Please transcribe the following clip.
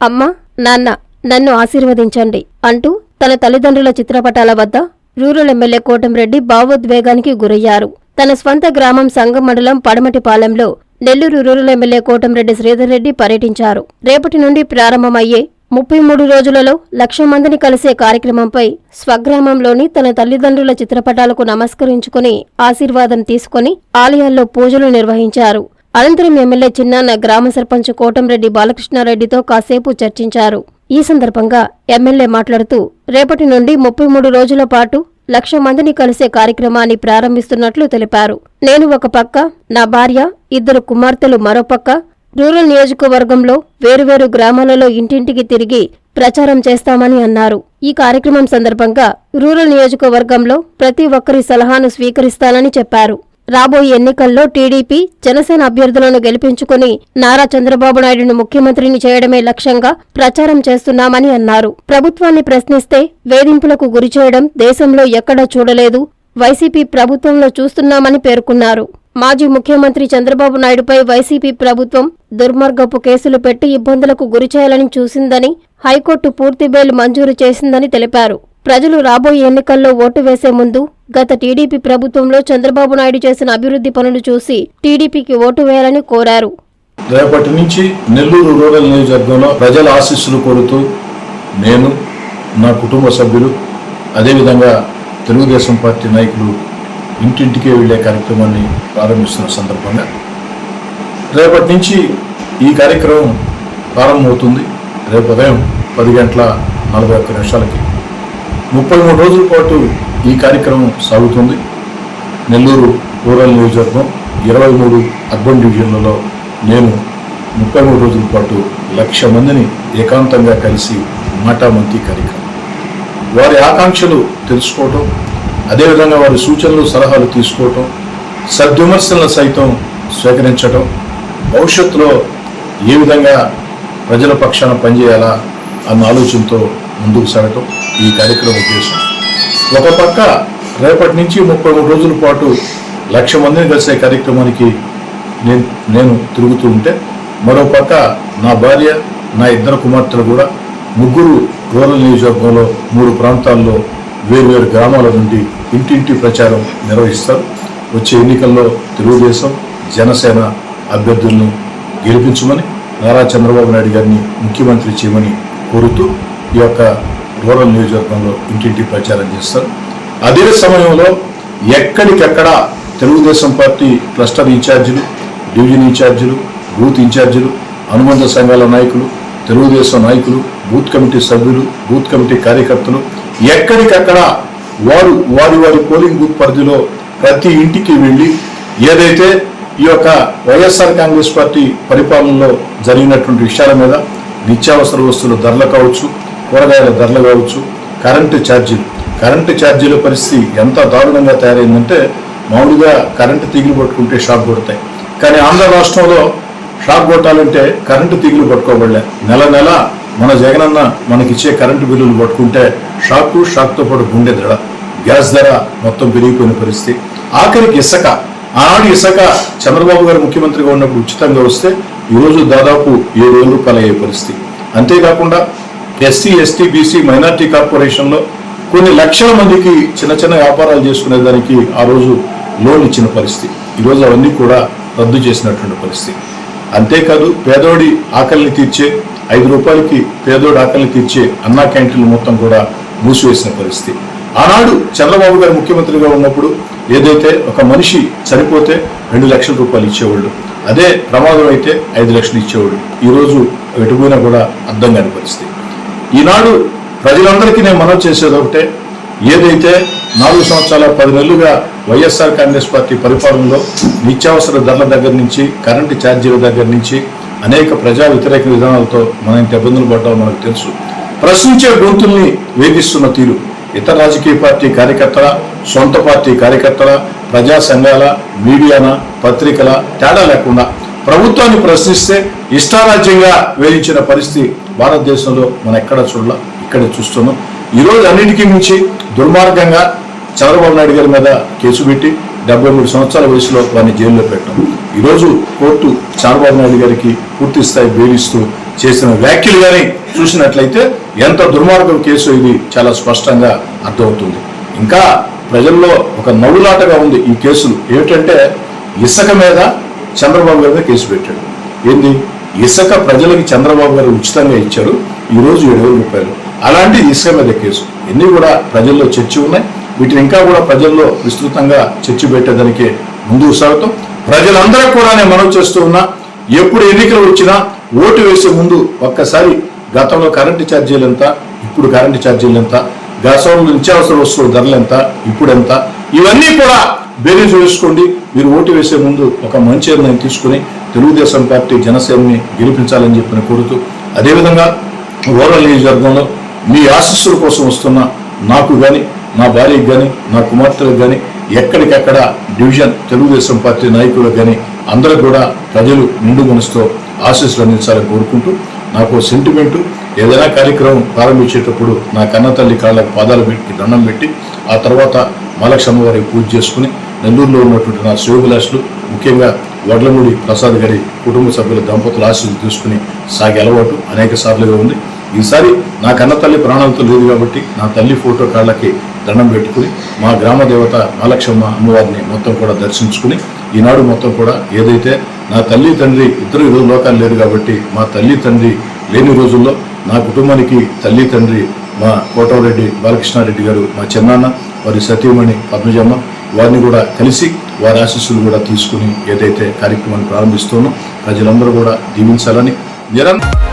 అమ్మా నాన్న నన్ను ఆశీర్వదించండి అంటూ తన తల్లిదండ్రుల చిత్రపటాల వద్ద రూరల్ ఎమ్మెల్యే కోటంరెడ్డి భావోద్వేగానికి గురయ్యారు. తన స్వంత గ్రామం సంగం మండలం పడమటిపాలెంలో నెల్లూరు రూరల్ ఎమ్మెల్యే కోటంరెడ్డి శ్రీధర్ రెడ్డి పర్యటించారు. రేపటి నుండి ప్రారంభమయ్యే ముప్పై మూడు రోజులలో లక్ష మందిని కలిసే కార్యక్రమంపై స్వగ్రామంలోని తన తల్లిదండ్రుల చిత్రపటాలకు నమస్కరించుకుని ఆశీర్వాదం తీసుకుని ఆలయాల్లో పూజలు నిర్వహించారు. అనంతరం ఎమ్మెల్యే చిన్నాన్న గ్రామ సర్పంచ్ కోటంరెడ్డి బాలకృష్ణారెడ్డితో కాసేపు చర్చించారు. ఈ సందర్భంగా ఎమ్మెల్యే మాట్లాడుతూ రేపటి నుండి ముప్పై మూడు రోజుల పాటు లక్ష మందిని కలిసే కార్యక్రమాన్ని ప్రారంభిస్తున్నట్లు తెలిపారు. నేను ఒక పక్క నా భార్య ఇద్దరు కుమార్తెలు మరోపక్క రూరల్ నియోజకవర్గంలో వేరువేరు గ్రామాలలో ఇంటింటికి తిరిగి ప్రచారం చేస్తామని అన్నారు. ఈ కార్యక్రమం సందర్భంగా రూరల్ నియోజకవర్గంలో ప్రతి ఒక్కరి సలహాను స్వీకరిస్తానని చెప్పారు. రాబోయే ఎన్నికల్లో టీడీపీ జనసేన అభ్యర్థులను గెలిపించుకుని నారా చంద్రబాబు నాయుడును ముఖ్యమంత్రిని చేయడమే లక్ష్యంగా ప్రచారం చేస్తున్నామని అన్నారు. ప్రభుత్వాన్ని ప్రశ్నిస్తే వేధింపులకు గురిచేయడం దేశంలో ఎక్కడా చూడలేదు. వైసీపీ ప్రభుత్వంలో చూస్తున్నామని పేర్కొన్నారు. మాజీ ముఖ్యమంత్రి చంద్రబాబు నాయుడుపై వైసీపీ ప్రభుత్వం దుర్మార్గపు కేసులు పెట్టి ఇబ్బందులకు గురిచేయాలని చూసిందని హైకోర్టు పూర్తి బెయిల్ మంజూరు చేసిందని తెలిపారు. ప్రజలు రాబోయే ఎన్నికల్లో ఓటు వేసే ముందు గత టీడీపీ ప్రభుత్వంలో చంద్రబాబు నాయుడు చేసిన అభివృద్ధి పనులు చూసి టీడీపీకి ఓటు వేయాలని కోరారు. రేపటి నుంచి నెల్లూరు రూరల్ నియోజకవర్గంలో ప్రజల ఆశీస్సులు కోరుతూ నేను నా కుటుంబ సభ్యులు అదేవిధంగా తెలుగుదేశం పార్టీ నాయకులు ఇంటింటికే వెళ్ళే కార్యక్రమాన్ని ప్రారంభిస్తున్న సందర్భంగా రేపటి నుంచి ఈ కార్యక్రమం ప్రారంభమవుతుంది. రేపు ఉదయం పది గంటల నలభై ఒక్క నిమిషాలకి ముప్పై మూడు రోజుల పాటు ఈ కార్యక్రమం సాగుతుంది. నెల్లూరు రూరల్ నియోజకవర్గం ఇరవై మూడు అర్బన్ డివిజన్లలో నేను ముప్పై మూడు రోజుల పాటు లక్ష మందిని ఏకాంతంగా కలిసి మాటామంతి కార్యక్రమం. వారి ఆకాంక్షలు తెలుసుకోవటం అదేవిధంగా వారి సూచనలు సలహాలు తీసుకోవటం సద్విమర్శలను సైతం స్వీకరించటం భవిష్యత్తులో ఏ విధంగా ప్రజల పక్షాన పనిచేయాలా అన్న ఆలోచనతో ముందుకు సాగటం ఈ కార్యక్రమం ఉద్దేశం. ఒక పక్క రేపటి నుంచి ముప్పై మూడు రోజుల పాటు లక్ష మందిని కలిసే కార్యక్రమానికి నేను నేను తిరుగుతూ ఉంటే మరో పక్క నా భార్య నా ఇద్దరు కుమార్తెలు కూడా ముగ్గురు రూరల్ నియోజకవర్గంలో మూడు ప్రాంతాల్లో వేర్వేరు గ్రామాల నుండి ఇంటింటి ప్రచారం నిర్వహిస్తారు. వచ్చే ఎన్నికల్లో తెలుగుదేశం జనసేన అభ్యర్థులను గెలిపించమని నారా చంద్రబాబు నాయుడు గారిని ముఖ్యమంత్రి చేయమని కోరుతూ ఈ యొక్క రూరల్ నియోజకవర్గంలో ఇంటింటి ప్రచారం చేస్తారు. అదే సమయంలో ఎక్కడికెక్కడ తెలుగుదేశం పార్టీ క్లస్టర్ ఇన్ఛార్జీలు డివిజన్ ఇన్ఛార్జీలు బూత్ ఇన్ఛార్జీలు అనుబంధ సంఘాల నాయకులు తెలుగుదేశం నాయకులు బూత్ కమిటీ సభ్యులు బూత్ కమిటీ కార్యకర్తలు ఎక్కడికక్కడ వారు వారి వారి పోలింగ్ బూత్ పరిధిలో ప్రతి ఇంటికి వెళ్ళి ఏదైతే ఈ యొక్క వైఎస్ఆర్ కాంగ్రెస్ పార్టీ పరిపాలనలో జరిగినటువంటి విషయాల మీద నిత్యావసర వస్తువుల ధరలు కావచ్చు కూరగాయల ధరలు కావచ్చు కరెంటు ఛార్జీలు కరెంటు ఛార్జీల పరిస్థితి ఎంత దారుణంగా తయారైందంటే మామూలుగా కరెంటు తీగలు పట్టుకుంటే షాక్ కొడతాయి. కానీ ఆంధ్ర రాష్ట్రంలో షాక్ కొట్టాలంటే కరెంటు తీగలు పట్టుకోబడలే. నెల నెల మన జగనన్న మనకిచ్చే కరెంటు బిల్లులు పట్టుకుంటే షాకు షాక్తో పాటు గుండె దడ. గ్యాస్ ధర మొత్తం పెరిగిపోయిన పరిస్థితి. ఆఖరికి ఇసుక. ఆనాడు ఇసుక చంద్రబాబు గారు ముఖ్యమంత్రిగా ఉన్నప్పుడు ఉచితంగా వస్తే ఈరోజు దాదాపు ఏడు వేల రూపాయలు అయ్యే పరిస్థితి. అంతేకాకుండా ఎస్సీ ఎస్టీ బీసీ మైనార్టీ కార్పొరేషన్లో కొన్ని లక్షల మందికి చిన్న చిన్న వ్యాపారాలు చేసుకునే దానికి ఆ రోజు లోన్ ఇచ్చిన పరిస్థితి. ఈరోజు అవన్నీ కూడా రద్దు చేసినటువంటి పరిస్థితి. అంతేకాదు పేదోడి ఆకలిని తీర్చే ఐదు రూపాయలకి పేదోడి ఆకలిని తీర్చే అన్నా క్యాంటీన్లు మొత్తం కూడా మూసివేసిన పరిస్థితి. ఆనాడు చంద్రబాబు గారు ముఖ్యమంత్రిగా ఉన్నప్పుడు ఏదైతే ఒక మనిషి చనిపోతే రెండు లక్షల రూపాయలు ఇచ్చేవాళ్ళు అదే ప్రమాదం అయితే ఐదు లక్షలు ఇచ్చేవాడు ఈరోజు వెటుపోయినా కూడా అర్థం కాని పరిస్థితి. ఈనాడు ప్రజలందరికీ నేను మనవి చేసేది ఒకటే. ఏదైతే నాలుగు సంవత్సరాల పది నెలలుగా వైఎస్ఆర్ కాంగ్రెస్ పార్టీ పరిపాలనలో నిత్యావసర ధరల దగ్గర నుంచి కరెంటు ఛార్జీల దగ్గర నుంచి అనేక ప్రజా వ్యతిరేక విధానాలతో మనం ఇంత ఇబ్బందులు పడ్డామో మనకు తెలుసు. ప్రశ్నించే గొంతుల్ని వేధిస్తున్న తీరు. ఇతర రాజకీయ పార్టీ కార్యకర్తల సొంత పార్టీ కార్యకర్తల ప్రజా సంఘాల మీడియాన పత్రికల తేడా లేకుండా ప్రభుత్వాన్ని ప్రశ్నిస్తే ఇష్టారాజ్యంగా వేయించిన పరిస్థితి భారతదేశంలో మనం ఎక్కడ చూడాల ఇక్కడ చూస్తున్నాం. ఈరోజు అన్నిటికీ మించి దుర్మార్గంగా చంద్రబాబు నాయుడు గారి మీద కేసు పెట్టి డెబ్బై మూడు సంవత్సరాల వయసులో వారిని జైల్లో పెట్టాం ఈరోజు కోర్టు చంద్రబాబు నాయుడు గారికి పూర్తి స్థాయి బెయిల్ చేసిన వ్యాఖ్యలు కానీ చూసినట్లయితే ఎంత దుర్మార్గం కేసు ఇది చాలా స్పష్టంగా అర్థమవుతుంది. ఇంకా ప్రజల్లో ఒక నవ్వులాటగా ఉంది ఈ కేసులు. ఏమిటంటే ఇసుక మీద చంద్రబాబు గారి మీద కేసు పెట్టాడు. ఏంది? ఇసుక ప్రజలకి చంద్రబాబు గారు ఉచితంగా ఇచ్చారు. ఈరోజు ఏడు వేల రూపాయలు అలాంటి ఇసుక మీద కేసు. ఇన్ని కూడా ప్రజల్లో చర్చ ఉన్నాయి. వీటిని ఇంకా కూడా ప్రజల్లో విస్తృతంగా చర్చ పెట్టేదానికి ముందుకు సాగుతాం. ప్రజలందరూ కూడా నేను మనవి చేస్తూ ఉన్నా ఎప్పుడు ఎన్నికలు వచ్చినా ఓటు వేసే ముందు ఒక్కసారి గతంలో కరెంటు ఛార్జీలు ఎంత ఇప్పుడు కరెంటు ఛార్జీలు ఎంత గతంలో నిత్యావసర వస్తువుల ధరలు ఎంత ఇప్పుడు ఎంత ఇవన్నీ కూడా బేరీజు వేసుకోండి మీరు ఓటు వేసే ముందు ఒక మంచి నిర్ణయం తీసుకుని తెలుగుదేశం పార్టీ జనసేనని గెలిపించాలని చెప్పిన కోరుతూ అదేవిధంగా ఓరల్ నియోజకవర్గంలో మీ ఆశస్సుల కోసం వస్తున్న నాకు కానీ నా భార్యకి కానీ నా కుమార్తెలకు కానీ ఎక్కడికెక్కడ డివిజన్ తెలుగుదేశం పార్టీ నాయకులకు కానీ అందరూ కూడా ప్రజలు నిండు మనసుతో ఆశీస్సులు అందించాలని కోరుకుంటూ నాకు సెంటిమెంటు ఏదైనా కార్యక్రమం ప్రారంభించేటప్పుడు నా కన్న తల్లి కాళ్ళకు పాదాలు పెట్టి దండం పెట్టి ఆ తర్వాత మలక్షమ్మ వారికి పూజ చేసుకుని నెల్లూరులో ఉన్నటువంటి నా శివభిలాషులు ముఖ్యంగా వడ్లమూడి ప్రసాద్ గారి కుటుంబ సభ్యుల దంపతుల ఆశలు తీసుకుని సాగే అలవాటు అనేక సార్లుగా ఉంది. ఈసారి నా కన్న తల్లి ప్రాణాలతో లేదు కాబట్టి నా తల్లి ఫోటో కాళ్ళకి దండం పెట్టుకుని మా గ్రామ దేవత మహాలక్ష్మ అమ్మవారిని మొత్తం కూడా దర్శించుకుని ఈనాడు మొత్తం కూడా ఏదైతే నా తల్లి తండ్రి ఇద్దరు ఈరోజు లోకాలు లేరు కాబట్టి మా తల్లి తండ్రి లేని రోజుల్లో నా కుటుంబానికి తల్లి తండ్రి మా కోటవరెడ్డి బాలకృష్ణారెడ్డి గారు మా చిన్నాన్న వారి సతీమణి పద్మజమ్మ వారిని కూడా కలిసి వారి ఆశీస్సులు కూడా తీసుకుని ఏదైతే కార్యక్రమాన్ని ప్రారంభిస్తున్నాం ప్రజలందరూ కూడా దీవించాలని నిరంతరం